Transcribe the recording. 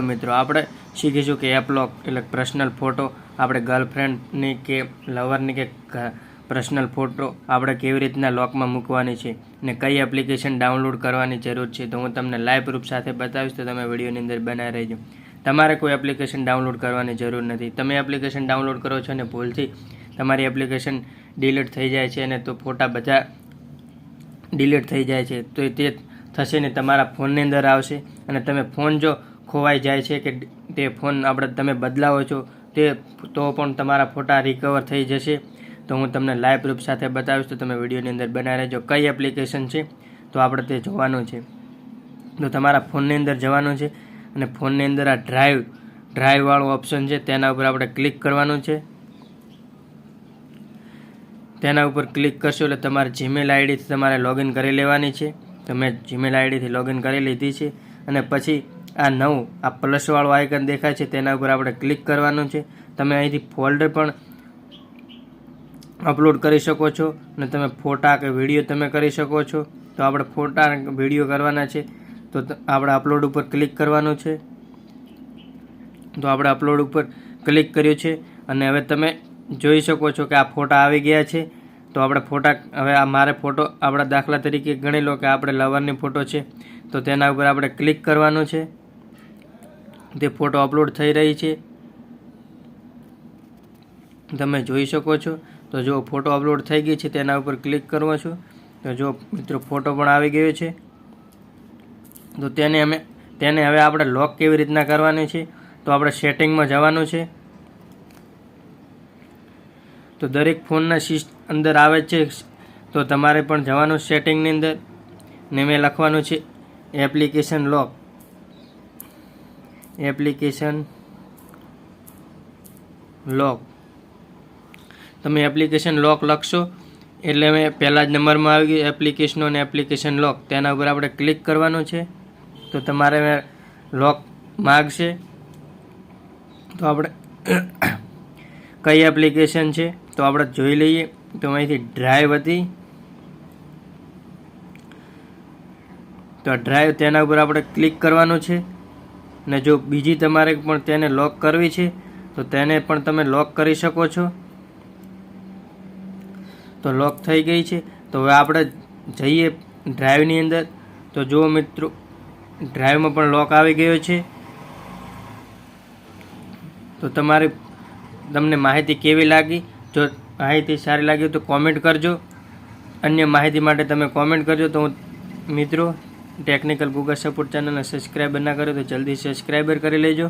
મિત્રો, આપણે શીખીશું કે એપલોક એટલે પર્સનલ ફોટો આપણે ગર્લફ્રેન્ડની કે લવરની કે પર્સનલ ફોટો આપણે કેવી રીતના લોકમાં મૂકવાની છે ને કઈ એપ્લિકેશન ડાઉનલોડ કરવાની જરૂર છે, તો હું તમને લાઈવ પ્રૂફ સાથે બતાવીશ, તો તમે વિડીયોની અંદર બનાવી રહેજો. તમારે કોઈ એપ્લિકેશન ડાઉનલોડ કરવાની જરૂર નથી. તમે એપ્લિકેશન ડાઉનલોડ કરો છો ને ભૂલથી તમારી એપ્લિકેશન ડિલીટ થઈ જાય છે અને તો ફોટા બધા ડિલીટ થઈ જાય છે, તો તે થશે ને તમારા ફોનની અંદર આવશે અને તમે ફોન જો ખોવાઈ જાય છે કે તે ફોન આપણે તમે બદલાવો છો તે તો પણ તમારા ફોટા રિકવર થઈ જશે. તો હું તમને લાઈવ પ્રૂફ સાથે બતાવીશ, તો તમે વિડીયોની અંદર બનાવી રહેજો. કઈ એપ્લિકેશન છે? તો આપણે તે જોવાનું છે. તો તમારા ફોનની અંદર જવાનું છે અને ફોનની અંદર આ ડ્રાઈવ ડ્રાઈવવાળું ઓપ્શન છે, તેના ઉપર આપણે ક્લિક કરવાનું છે. તેના ઉપર ક્લિક કરશો એટલે તમારે જીમેલ આઈડીથી તમારે લોગિન કરી લેવાની છે. તમે જીમેલ આઈડીથી લોગિન કરી લીધી છે. અને પછી આ નવું, આ પ્લસવાળું આઇકન દેખાય છે, તેના ઉપર આપણે ક્લિક કરવાનું છે. તમે અહીંથી ફોલ્ડર પણ અપલોડ કરી શકો છો અને તમે ફોટા કે વીડિયો તમે કરી શકો છો. તો આપણે ફોટા વીડિયો કરવાના છે. તો આપણે અપલોડ ઉપર ક્લિક કરવાનું છે. તો આપણે અપલોડ ઉપર ક્લિક કર્યું છે. અને હવે તમે જોઈ શકો છો કે આ ફોટા આવી ગયા છે. તો આપણે ફોટા, હવે આ મારે ફોટો આપણા દાખલા તરીકે ગણી લો કે આપણે લવરની ફોટો છે. તો તેના ઉપર આપણે ક્લિક કરવાનું છે. તે ફોટો અપલોડ થઈ રહી છે. તમે જોઈ શકો છો. તો જો ફોટો અપલોડ થઈ ગઈ છે, તેના ઉપર ક્લિક કરો છો. તો જો મિત્રો ફોટો પણ આવી ગયો છે. તો તેને અમે, તેને હવે આપણે લોક કેવી રીતના કરવાની છે? તો આપણે સેટિંગમાં જવાનું છે. તો દરેક ફોનના સિસ્ટ અંદર આવે છે. તો તમારે પણ જવાનું સેટિંગની અંદર. ને મેં લખવાનું છે, એપ્લિકેશન લોક. એપ્લિકેશન લોક. તમે એપ્લિકેશન લોક લખશો, એટલે મેં પહેલા જ નંબરમાં આવી ગયું, એપ્લિકેશનો અને એપ્લિકેશન લોક. તેના ઉપર આપણે ક્લિક કરવાનું છે. તો તમારે લોક માગશે. તો આપણે કઈ એપ્લિકેશન છે, તો આપણે જોઈ લઈએ. તો અહીંથી ડ્રાઈવ હતી. તો ડ્રાઈવ તેના ઉપર આપણે ક્લિક કરવાનું છે. ને જો બીજી તમારે પણ તેને લોક કરવી છે, તો તેને પણ તમે લોક કરી શકો છો. તો લોક થઈ ગઈ છે. તો હવે આપણે જઈએ ડ્રાઈવની અંદર. તો જુઓ મિત્રો ડ્રાઈવમાં પણ લોક આવી ગયો છે. તો તમારે તમને માહિતી કેવી લાગી? જો માહિતી સારી લાગી તો કોમેન્ટ કરજો. અન્ય માહિતી માટે તમે કોમેન્ટ કરજો. તો હું મિત્રો ટેકનિકલ ગૂગલ સપોર્ટ ચેનલને સબસ્ક્રાઈબર ના કર્યો તો જલ્દી સબસ્ક્રાઈબર કરી લેજો.